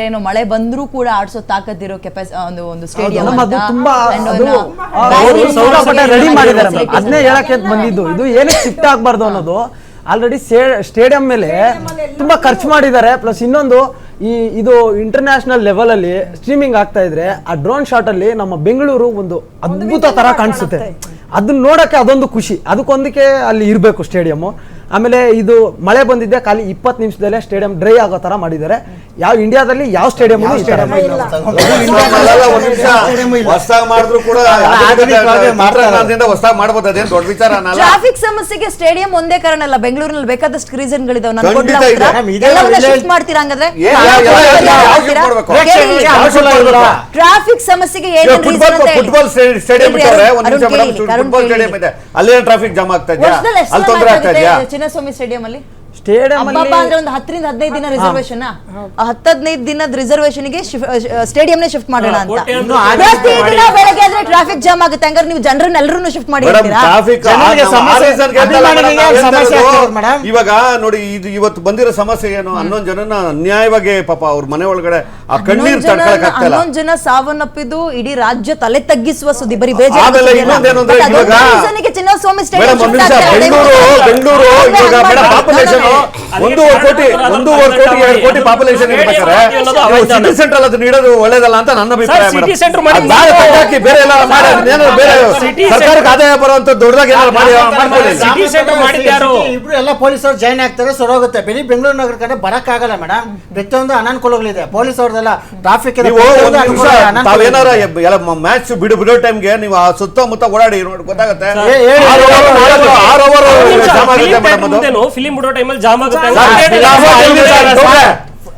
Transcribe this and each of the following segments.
ಏನು ಮಳೆ ಬಂದ್ರೂ ಕೂಡ ಆಡ್ಸೋ ತಾಕತ್ತಿರೋ ಕೆಪಾಸ್ ಒಂದು ಒಂದು ಸ್ಟೇಡಿಯಂ ಅದು ತುಂಬಾ ಅದು ರೆಡಿ ಮಾಡಿದ್ದಾರೆ ಮೇಡಮ್. ಅದನ್ನೇ ಹೇಳಕ್ಕೆ ಅಂತ ಬಂದಿದ್ದು. ಇದು ಏನಕ್ಕೆ ಶಿಫ್ಟ್ ಆಗ್ಬಾರ್ದು ಅನ್ನೋದು. ಆಲ್ರೆಡಿ ಸ್ಟೇಡಿಯಂ ಮೇಲೆ ತುಂಬಾ ಖರ್ಚು ಮಾಡಿದ್ದಾರೆ. ಪ್ಲಸ್ ಇನ್ನೊಂದು ಈ ಇದು ಇಂಟರ್ನ್ಯಾಷನಲ್ ಲೆವೆಲ್ ಅಲ್ಲಿ ಸ್ಟ್ರೀಮಿಂಗ್ ಆಗ್ತಾ ಇದ್ರೆ ಆ ಡ್ರೋನ್ ಶಾಟ್ ಅಲ್ಲಿ ನಮ್ಮ ಬೆಂಗಳೂರು ಒಂದು ಅದ್ಭುತ ತರ ಕಾಣಿಸುತ್ತೆ. ಅದನ್ನ ನೋಡಕ್ಕೆ ಅದೊಂದು ಖುಷಿ. ಅದಕ್ಕೊಂದಕ್ಕೆ ಅಲ್ಲಿ ಇರಬೇಕು ಸ್ಟೇಡಿಯಂ ಆಮೇಲೆ ಇದು ಮಳೆ ಬಂದಿದ್ದೆ ಖಾಲಿ ಇಪ್ಪತ್ತು ನಿಮಿಷದಲ್ಲೇ ಸ್ಟೇಡಿಯಂ ಡ್ರೈ ಆಗೋ ತರ ಮಾಡಿದ್ದಾರೆ. ಯಾವ ಇಂಡಿಯಾದಲ್ಲಿ ಯಾವ ಸ್ಟೇಡಿಯಂ ಟ್ರಾಫಿಕ್ ಸಮಸ್ಯೆಗೆ ಸ್ಟೇಡಿಯಂ ಒಂದೇ ಕಾರಣ ಅಲ್ಲ ಬೆಂಗಳೂರಿನಲ್ಲಿ ಬೇಕಾದಷ್ಟು ರೀಸನ್ ಗಳಿದಾವೆ ಮಾಡ್ತೀರಾ? ಟ್ರಾಫಿಕ್ ಸಮಸ್ಯೆಗೆ ಫುಟ್ಬಾಲ್ ಸ್ಟೇಡಿಯಂ. ಇದೆ. ಅಲ್ಲೇನು ಟ್ರಾಫಿಕ್ ಜಾಮ್ ಆಗ್ತಾ ಇದೆಯಾ? ಅಲ್ಲಿ ತೊಂದರೆ ಆಗ್ತಾ ಇದೆಯಾ? ಆಗುತ್ತೆ ಚಿನ್ನಸ್ವಾಮಿ ಸ್ಟೇಡಿಯಂ ಅಲ್ಲಿ ಸ್ಟೇಡಿಯಂ ಹಬ್ಬ ಅಲ್ಲಿ ಅಂದ್ರೆ ಒಂದು ಹತ್ತರಿಂದ ಹದಿನೈದು ದಿನ ರಿಸರ್ವೇಶನ್ ಹತ್ತು ಹದಿನೈದು ದಿನದ ರಿಸರ್ವೇಶನ್ಗೆ ಸ್ಟೇಡಿಯಂ ಶಿಫ್ಟ್ ಮಾಡೋಣ ಅಂತ. ಬೆಳಗ್ಗೆ ಆದ್ರೆ ಟ್ರಾಫಿಕ್ ಜಾಮ್ ಆಗುತ್ತೆ. ಹಂಗಾರೆ ನೀವು ಜನರನ್ನ ಎಲ್ಲರೂ ಶಿಫ್ಟ್ ಮಾಡಿ ಇವಾಗ ನೋಡಿ ಇದು ಇವತ್ತು ಬಂದಿರೋ ಸಮಸ್ಯೆ ಏನು? ಹನ್ನೊಂದು ಜನನ ಅನ್ಯಾಯವಾಗಿ ಪಾಪ ಅವ್ರ ಮನೆ ಒಳಗಡೆ ಆ ಕಣ್ಣೀರ್ ಜನ ತಡ್ಕೊಳಕ್ ಆಗ್ತಾ ಹನ್ನೊಂದು ಜನ ಸಾವನ್ನಪ್ಪಿದ್ದು ಇಡೀ ರಾಜ್ಯ ತಲೆ ತಗ್ಗಿಸುವ ಸುದ್ದಿ ಬರೀ ಬೇಜಾರು ಚಿನ್ನಸ್ವಾಮಿ ಸ್ಟೇಡಿಯಂ ಒಂದ್ ನಿಮಿಷ. ಬೆಂಗಳೂರು ಬೆಂಗಳೂರು ಇವಾಗ ಮೇಡಮ್ ಪಾಪ್ಯುಲೇಷನ್ ಒಂದೂವರೆ ಕೋಟಿ ಒಂದೂವರೆ ಕೋಟಿ ಎರಡು ಕೋಟಿ ಪಾಪ್ಯುಲೇಷನ್ ಇರ್ಬೇಕಾದ್ರೆ ಸಿಟಿ ಸೆಂಟ್ರಲ್ ಅದು ನೀಡೋದು ಒಳ್ಳೇದಲ್ಲ ಅಂತ ನನ್ನ ಅಭಿಪ್ರಾಯ ಬೇರೆ ಎಲ್ಲ ಮಾಡಿ ಬೇರೆ ಸರ್ಕಾರಕ್ಕೆ ಆದಾಯ ಬರುವಂತ ದೊಡ್ಡದಾಗಿ ಏನಾದ್ರು ಮಾಡಿ ಮಾಡ್ಕೊಳ್ಳಿ City center ಮಾಡಿದ್ಯಾರು? ಇಬ್ರು ಎಲ್ಲ ಪೊಲೀಸರು ಜಾಯ್ನ್ ಆಗ್ತಾರೆ ಸೊರೋಗುತ್ತೆ ಬರೀ ಬೆಂಗಳೂರು ನಗರ ಕಡೆ ಬರಕ್ ಆಗಲ್ಲ ಮೇಡಮ್ ಪ್ರತಿಯೊಂದು ಅನಾನುಕೂಲಗಳಿದೆ ಪೊಲೀಸ್ ಅವ್ರದೆಲ್ಲ ಟ್ರಾಫಿಕ್ ತಾವೇನಾರ ಮ್ಯಾಚ್ ಬಿಡು ಬಿಡೋ ಟೈಮ್ಗೆ ನೀವು ಆ ಸುತ್ತಮುತ್ತ ಓಡಾಡಿ ನೋಡಿ ಗೊತ್ತಾಗುತ್ತೆ ಫಿಲಿಂ ಬಿಡೋ ಟೈಮಲ್ಲಿ ಜಾಮ್ ಆಗುತ್ತೆ ಸರ್, ಅಂತ ಫಿಲಂ ಐದು ನಿಮಿಷ ಗೌಡ್ರೆ,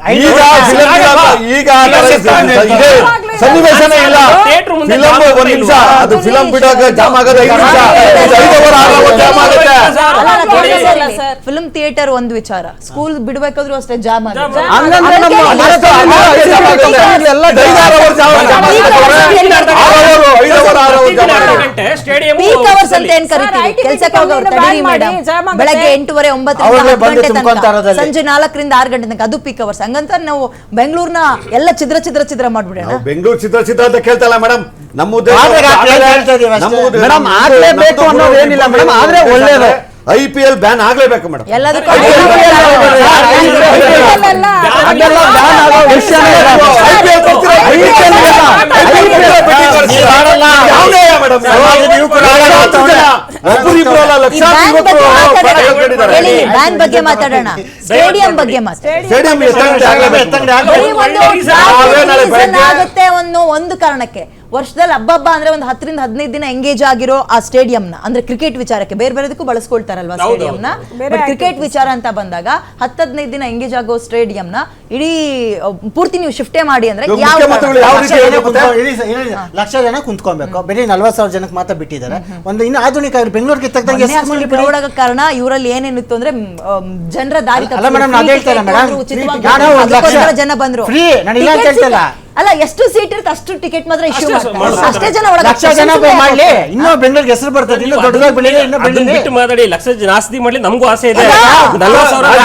ಐದು ಈಗ ನಿಮಿಷ ಫಿಲಂ ಆಗಲ್ಲ. ಈಗ ಆ ಥರ ಇದೆ ಸನ್ನಿವೇಶನೇ ಇಲ್ಲ. ಥಿಯೇಟ್ರ್ ಮುಂದೆ ಫಿಲಂ ಒಂದ್ ನಿಮಿಷ. ಅದು ಫಿಲಂ ಬಿಡೋಕೆ ಜಾಮ್ ಆಗೋದು ಐದು ನಿಮಿಷ. ಇದು ಐದು hour, ಆರು ಜಾಮ್ ಆಗುತ್ತೆ. ಫಿಲ್ಮ್ ಥಿಯೇಟರ್ ಒಂದ್ ವಿಚಾರ. ಸ್ಕೂಲ್ ಬಿಡ್ಬೇಕಾದ್ರೂ ಅಷ್ಟೇ ಜಾಮ್ ಆಗುತ್ತೆ. ಹಂಗಂದ್ರೆ ನಮ್ಮ ಮಹಾರಾಷ್ಟ್ರದಲ್ಲಿ ಐದು ಜಾಮ್ ಆಗುತ್ತೆ. ಎಲ್ಲ ಐದು ಆರು hour ಜಾಮ್ ಆಗುತ್ತೆ. ಆರು hour, ಐದು hour, ಆರು hour ಜಾಮ್ ಆಗುತ್ತೆ. ಸ್ಟೇಡಿಯಂ ಪೀಕ್ ಅವರ್ಸ್ ಅಂತ ಏನ್ ಕರಿತೀವಿ. ಕೆಲಸಕ್ಕೆ ಹೋಗೋರು ತಡೀರಿ ಮೇಡಮ್ ಬೆಳಗ್ಗೆ ಎಂಟೂವರೆ ಒಂಬತ್ತರಿಂದ ಬಂದು ಗಂಟೆ ತನಕ. ಸಂಜೆ ನಾಲ್ಕರಿಂದ ಆರು ಗಂಟೆ ತನಕ. ಅದು ಪೀಕ್ ಅವರ್ಸ್ ಹಂಗಂತ ನಾವು ಬೆಂಗಳೂರಿನ ಎಲ್ಲ ಚಿದ್ರ ಚಿದ್ರ ಚಿದ್ರ ಮಾಡ್ಬಿಡೋಣ. ಬೆಂಗಳೂರು ಚಿತ್ರ ಚಿತ್ರ ಅಂತ ಕೇಳ್ತಲ್ಲ ಮೇಡಮ್ ನಮ್ಮ ಉದ್ದೇಶ ಆದ್ರೆ ಒಳ್ಳೇದು. ಐ ಪಿ ಎಲ್ ಬ್ಯಾನ್ ಆಗ್ಲೇಬೇಕು ಮೇಡಮ್ ಬ್ಯಾನ್ ಬಗ್ಗೆ ಮಾತಾಡೋಣ. ಸ್ಟೇಡಿಯಂ ಬಗ್ಗೆ ಸ್ಟೇಡಿಯಂ. ಒಂದು ಆಗುತ್ತೆ ಅನ್ನೋ ಕಾರಣಕ್ಕೆ. ವರ್ಷದಲ್ಲಿ ಹಬ್ಬ ಹಬ್ಬ ಅಂದ್ರೆ ಒಂದು ಹತ್ತರಿಂದ ಹದಿನೈದು ದಿನ ಎಂಗೇಜ್ ಆಗಿರೋ ಆ ಸ್ಟೇಡಿಯಂನ ಅಂದ್ರೆ ಕ್ರಿಕೆಟ್ ವಿಚಾರಕ್ಕೆ. ಬೇರೆ ಬೇರೆದಕ್ಕೂ ಬಳಸ್ಕೊಳ್ತಾರಲ್ವಾ ಸ್ಟೇಡಿಯಂ ಸ್ಟೇಡಿಯಂನ ಬಟ್ ಕ್ರಿಕೆಟ್ ವಿಚಾರ ಅಂತ ಬಂದಾಗ ಹತ್ತು ಹದಿನೈದು ದಿನ ಎಂಗೇಜ್ ಆಗೋ ಸ್ಟೇಡಿಯಂನ ಇಡೀ ಪೂರ್ತಿ ನೀವು ಶಿಫ್ಟೇ ಮಾಡಿ ಅಂದ್ರೆ ಲಕ್ಷ ಜನ ಕುಂತ್ಕೊಬೇಕು. ಬರೀ ನಲ್ವತ್ ಸಾವಿರ ಜನಕ್ಕೆ ಮಾತ್ರ ಬಿಟ್ಟಿದ್ದಾರೆ. ಒಂದು ಇನ್ನು ಆಧುನಿಕ ಆಗಿ ಕಾರಣ ಇವರಲ್ಲಿ ಏನೇನಿತ್ತು ಅಂದ್ರೆ ಜನರ ದಾರಿ ಅಲ್ಲ ಜನ ಬಂದ್ರು. ಅಲ್ಲ ಎಷ್ಟು ಸೀಟ್ ಇರುತ್ತೆ ಅಷ್ಟು ಟಿಕೆಟ್ ಮಾತ್ರ ಇಶ್ಯೂ ಅಷ್ಟೇ ಜನ ಲಕ್ಷ ಜನ ಮಾಡ್ಲಿ. ಇನ್ನೂ ಬೆಂಗಳೂರಿಗೆ ಹೆಸರು ಬರ್ತದೆ ದೊಡ್ಡದಾಗಿ ಬೆಳಿಲಿ ಇನ್ನೂ ಬೆಳಿಲಿ. ಮಾತಾಡಿ ಲಕ್ಷ ಜಾಸ್ತಿ ಮಾಡ್ಲಿ ನಮಗೂ ಆಸೆ ಇದೆ. 40000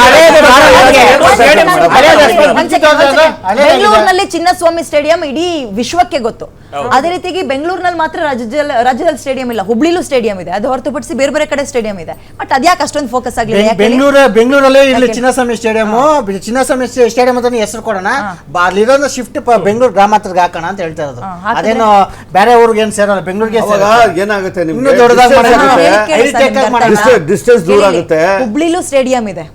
ಬೆಂಗಳೂರಿನಲ್ಲಿ ಚಿನ್ನಸ್ವಾಮಿ ಸ್ಟೇಡಿಯಂ ಇಡೀ ವಿಶ್ವಕ್ಕೆ ಗೊತ್ತು. ಅದೇ ರೀತಿಯಾಗಿ ಬೆಂಗಳೂರಿನಲ್ಲಿ ಮಾತ್ರ ರಾಜ್ಯದಲ್ಲಿ ರಾಜ್ಯದಲ್ಲಿ ಸ್ಟೇಡಿಯಂ ಇಲ್ಲ ಹುಬ್ಳಿಲೂ ಸ್ಟೇಡಿಯಂ ಇದೆ. ಅದು ಹೊರತುಪಡಿಸಿ ಬೇರೆ ಬೇರೆ ಕಡೆ ಸ್ಟೇಡಿಯಂ ಇದೆ. ಬಟ್ ಅದ್ಯಾಕೆ ಅಷ್ಟೊಂದು ಫೋಕಸ್ ಆಗಲಿಲ್ಲ? ಬೆಂಗಳೂರು ಬೆಂಗಳೂರಲ್ಲೇ ಇಲ್ಲಿ ಚಿನ್ನಸ್ವಾಮಿ ಸ್ಟೇಡಿಯಂ ಚಿನ್ನಸ್ವಾಮಿ ಸ್ಟೇಡಿಯಂ ಅಂತ ಹೆಸರು ಕೊಡೋಣ. ಅಲ್ಲಿರೋ ಅಲ್ಲಿರೋದು ಶಿಫ್ಟ್ ಬೆಂಗಳೂರು ಗ್ರಾಮಾಂತರಕ್ಕೆ ಹಾಕೋಣ ಅಂತ ಹೇಳ್ತಾ ಇರೋದು. ಅದೇನು ಬೇರೆ ಊರಿಗೆ ಏನು ಸೇರೋಲ್ಲ ಬೆಂಗಳೂರಿಗೆ. ಏನಾಗುತ್ತೆ ನಿಮ್ಗೆ? ದೊಡ್ಡದಾಗಿ? Distance ದೂರ ಆಗುತ್ತೆ. ಹುಬ್ಳಿಲೂ ಸ್ಟೇಡಿಯಂ ಇದೆ.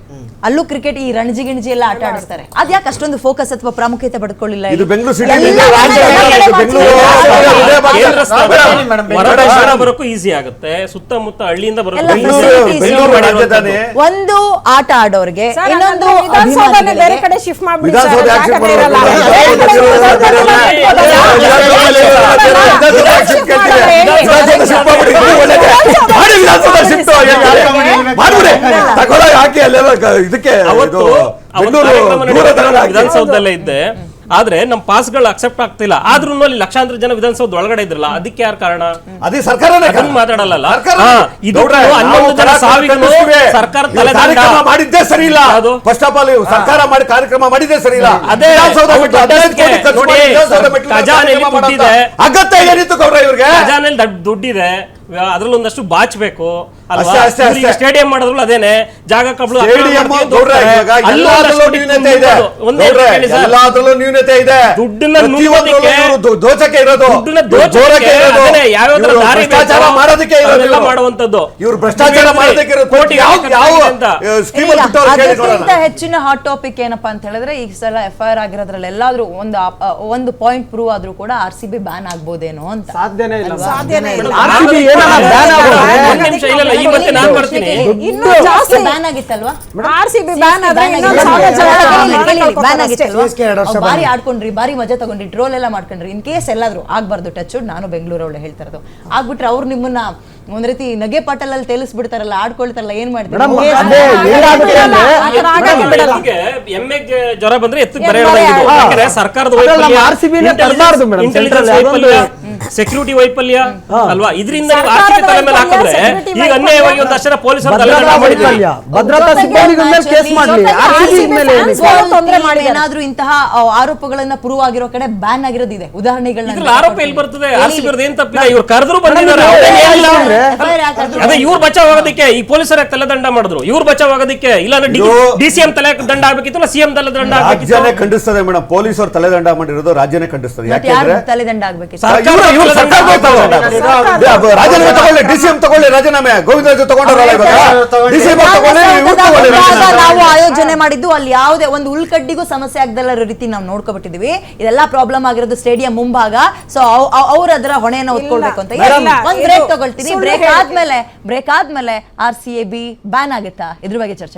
ಅಲ್ಲೂ ಕ್ರಿಕೆಟ್ ಈ ರಣಜಿ ಗಿಣಜಿ ಎಲ್ಲ ಆಟ ಆಡಿಸ್ತಾರೆ. ಅದ್ಯಾಕೆ ಅಷ್ಟೊಂದು ಫೋಕಸ್ ಅಥವಾ ಪ್ರಾಮುಖ್ಯತೆ ಪಡ್ಕೊಳ್ಳಿಲ್ಲ ಇದು? ಬೆಂಗಳೂರು ಸಿಟಿ ಬರೋಕ್ಕೂ ಈಸಿ ಆಗುತ್ತೆ. ಸುತ್ತಮುತ್ತ ಹಳ್ಳಿಯಿಂದ ಬರೋದು ಒಂದು ಆಟ ಆಡೋರ್ಗೆ ಇನ್ನೊಂದು ಬೇರೆ ಕಡೆ ಶಿಫ್ಟ್ ಮಾಡ್ಬಿಡಿ ವಿಧಾನಸೌಧ ಸರ್, ಯಾಕೆ ಜಾಗನೇ ಶಿಫ್ಟ್ ಇರಲ್ಲ. ಮಾಡ್ಬೇಕು? ಬೇರೆ ಕಡೆ ತಗೊಳ್ಳೋ ಹಾಕಿ ಅಲ್ಲೆಲ್ಲ ಕ- ಇದಕ್ಕೆ ಅವತ್ತು ಇದು ಅವತ್ತು ಬೆಂಗಳೂರು ಕಾರ್ಯಕ್ರಮ ದೂರ ನಡೆಯುವಾಗ ತಗೊಂಡು ಹಾಕಿ. ವಿಧಾನಸೌಧದಲ್ಲೇ ಇದ್ದೆ. ಆದ್ರೆ ನಮ್ ಪಾಸ್ಗಳು ಅಕ್ಸೆಪ್ಟ್ ಆಗ್ತಿಲ್ಲ. ಆದ್ರೂ ಅಲ್ಲಿ ಲಕ್ಷಾಂತರ ಜನ ವಿಧಾನಸೌಧ ಒಳಗಡೆ ಇದ್ರಲ್ಲ ಅದಕ್ಕೆ ಯಾರು ಕಾರಣ? ಅದೇ ಸರ್ಕಾರ ಮಾತಾಡಲ್ಲ ಸರ್ಕಾರ ಮಾಡಿದ್ದೇ ಸರಿ ಇಲ್ಲ ಅದು ಫಸ್ಟ್ ಆಫ್ ಆಲ್ ಸರ್ಕಾರ ಮಾಡಿ ಕಾರ್ಯಕ್ರಮ ಮಾಡಿದ್ದೇ ಸರಿ ಇಲ್ಲ ಅದೇ ಖಜಾನೆ. ಅಗತ್ಯ ಏನಿತ್ತು ಗೌರವ ಇವ್ರಿಗೆ? ಖಜಾನೆಯಲ್ಲಿ ದೊಡ್ಡ ದುಡ್ಡಿದೆ. ಅದ್ರಲ್ಲಿ ಒಂದಷ್ಟು ಬಾಚ್ಬೇಕು ಅಷ್ಟೇ, ಅಷ್ಟೇ, ಅಷ್ಟೇ. ಸ್ಟೇಡಿಯಂ ಮಾಡಿದ್ರು ಅದೇನೆ ಜಾಗ ಕಬ್ಳು ಸ್ಟೇಡಿಯಂ ಗೌಡ್ರೆ ಇವಾಗ ಎಲ್ಲಾದ್ರಲ್ಲೂ ನ್ಯೂನತೆ ಇದೆ. ಗೌಡ್ರೆ, ಎಲ್ಲಾದ್ರಲ್ಲೂ ನ್ಯೂನತೆ ಇದೆ. ದುಡ್ಡನ್ನ ಪ್ರತಿಯೊಂದ್ರಲ್ಲೂ ನುಂಗೋದಕ್ಕೆ- ಇವ್ರು ದೋ- ದೋಚಕ್ಕೆ ಇರೋದು ದುಡ್ಡನ್ನ ಇವ್ರು ದೋಚಕ್ಕೆ ಇರೋದು ಅದನ್ನೇ ಯಾವ್ಯಾವ ಇವ್ರು ದಾರಿ ಭ್ರಷ್ಟಾಚಾರ ಬೇಕೋ ಮಾಡೋದಕ್ಕೆ ಇರೋದು ಅದನ್ನೆಲ್ಲ ಇವ್ರು. ಮಾಡುವಂತದ್ದು ಇವ್ರು ಭ್ರಷ್ಟಾಚಾರ ಮಾಡೋದಕ್ಕೆ ಇರೋದು ಕೋಟಿ ಯಾವ ಯಾವ ಅಂತ. ಸ್ಕೀಮ್ ಈಗ ಬಿಟ್ಟವ್ರು ಕೇಳಿ ಅದಕ್ಕಿಂತ ಹೆಚ್ಚಿನ ಹಾಟ್ ಟಾಪಿಕ್ ಏನಪ್ಪಾ ಅಂತ ಹೇಳಿದ್ರೆ ಈ ಸಲ ಎಫ್ ಐ ಆರ್ ಆಗಿರೋದ್ರಲ್ಲಿ ಎಲ್ಲಾದ್ರೂ ಒಂದು ಆ- ಆ- ಒಂದು ಪಾಯಿಂಟ್ ಪ್ರೂವ್ ಆದ್ರೂ ಕೂಡ ಆರ್ ಸಿ ಬಿ ಬ್ಯಾನ್ ಆಗ್ಬೋದೇನೋ ಅಂತ. ಸಾಧ್ಯನೇ ಇಲ್ಲ. ಸಾಧ್ಯನೇ ಇಲ್ಲ. ಆಗೋದ್ರೆ ಒಂದ್ ನಿಮಿಷ ಇಲ್ಲ ಇಲ್ಲ, ಈ ಮತ್ತೆ ನಾನ್ ಬರ್ತೀನಿ ಇನ್ನೂ ಜಾಸ್ತಿ ಬ್ಯಾನ್ ಆಗಿತ್ತಲ್ವಾ? ಆರ್ ಸಿ ಬಿ ಬ್ಯಾನ್ ಆದ್ರೆ ಇನ್ನೊಂದು ಸಾವಿರ ಜನ ಬ್ಯಾನ್ ಬಾರಿ ಆಡ್ಕೊಂಡ್ರಿ ಬಾರಿ ಮಜಾ ತಗೊಂಡ್ರಿ ಟ್ರೋಲ್ ಎಲ್ಲ ಮಾಡ್ಕೊಂಡ್ರಿ. ಇನ್ ಕೇಸ್ ಎಲ್ಲಾದ್ರೂ ಆಗ್ಬಾರ್ದು ಟಚ್ ನಾನು ಬೆಂಗಳೂರವಳೆ ಹೇಳ್ತಾ ಇರೋದು. ಆಗ್ಬಿಟ್ರೆ ಅವ್ರು ನಿಮ್ಮನ್ನ ಒಂದ್ ರೀತಿ ನಗೆ ಪಾಟಲಲ್ಲಿ ತೇಲಿಸ್ಬಿಡ್ತಾರಲ್ಲ ಆಡ್ಕೊಳ್ತಾರಲ್ಲ ಏನ್ ಮಾಡ್ತಾರೆ? ಜ್ವರ ಬಂದ್ರೆ ಸರ್ಕಾರದ ಸೆಕ್ಯೂರಿಟಿ ವೈಫಲ್ಯ ಅಲ್ವಾ? ಇದರಿಂದ ನೀವು ಆರ್ಥಿಕ ತಲೆ ಮೇಲೆ ಹಾಕಿದ್ರೆ ಈಗ ಅನ್ಯಾಯವಾಗಿ ಒಂದು ಅಷ್ಟರ ಪೊಲೀಸರು ತಲೆದಂಡ ಮಾಡಿದ್ರು ಭದ್ರತಾ ಸಿಬ್ಬಂದಿಗಳ ಮೇಲೆ ಕೇಸ್ ಮಾಡ್ಲಿ. ಏನಾದ್ರೂ ಇಂತಹ ಆರೋಪಗಳನ್ನ ಪ್ರೂವ್ ಆಗಿರೋ ಕಡೆ ಬ್ಯಾನ್ ಆಗಿರೋದಿದೆ. ಉದಾಹರಣೆಗಳನ್ನ ಇದ್ರಲ್ಲಿ ಆರೋಪ ಎಲ್ಲಿ ಬರ್ತದೆ? ಹೇಳಿ. ಆರ್ ಸಿ ಏನ್ ತಪ್ಪಿಲ್ಲ ಇವ್ರು ಕರೆದ್ರು ಬಂದಿದ್ದಾರೆ. ಯಾಕಾದ್ರು? ಅದೇ ಇವ್ರು ಬಚಾವ್ ಆಗೋದಕ್ಕೆ ಈ ಪೊಲೀಸರ ತಲೆದಂಡ ಮಾಡಿದ್ರು? ಇವ್ರು ಬಚಾವ್ ಆಗೋದಕ್ಕೆ ಇಲ್ಲ ಡಿಸಿಎಂ ಡಿ ಸಿ ಎಂ ತಲೆ ದಂಡ ಆಗ್ಬೇಕಿತ್ತು? ಸಿಎಂ ತಲೆ ದಂಡ ಆಗ್ಬೇಕಿತ್ತು? ರಾಜ್ಯನೇ ಖಂಡಿಸ್ತದೆ ಮೇಡಮ್ ಪೊಲೀಸರು ತಲೆದಂಡ ಮಾಡಿರೋದು ರಾಜ್ಯನೇ ಖಂಡಿಸ್ತದೆ. ತಲೆ ದಂಡ ಯಾಕೆಂದ್ರೆ ತಲೆದಂಡ ಆಗ್ಬೇಕಿತ್ತು ರಾಜೀನಾಮೆ ತಗೊಳ್ಳಿ ಡಿ ಸಿ ಎಂ ತಗೊಳ್ಳಿ ರಾಜೀನಾಮೆ ಗೋವಿಂದರಾಜು ರಾಜು ಇವಾಗ. ನಾವು ಆಯೋಜನೆ ಮಾಡಿದ್ದು ಅಲ್ಲಿ ಯಾವುದೇ ಒಂದು ಉಳ್ಕಡ್ಡಿಗೂ ಸಮಸ್ಯೆ ಆಗದಲ್ಲ ರೀತಿ ನಾವು ನೋಡ್ಕೊಬಿಟ್ಟಿದೀವಿ ಇದೆಲ್ಲ ಪ್ರಾಬ್ಲಮ್ ಆಗಿರೋದು ಸ್ಟೇಡಿಯಂ ಮುಂಭಾಗ. ಸೊ ಅವ್ರ ಅದರ ಹೊಣೆಯನ್ನು ಹೊತ್ಕೊಳ್ಬೇಕು ಅಂತ ಒಂದ್ ಬ್ರೇಕ್ ತಗೊಳ್ತೀನಿ. ಬ್ರೇಕ್ ಆದ್ಮೇಲೆ ಬ್ರೇಕ್ ಆದ್ಮೇಲೆ R C A B ban ಆಗುತ್ತಾ? ಇದ್ರ ಬಗ್ಗೆ ಚರ್ಚೆ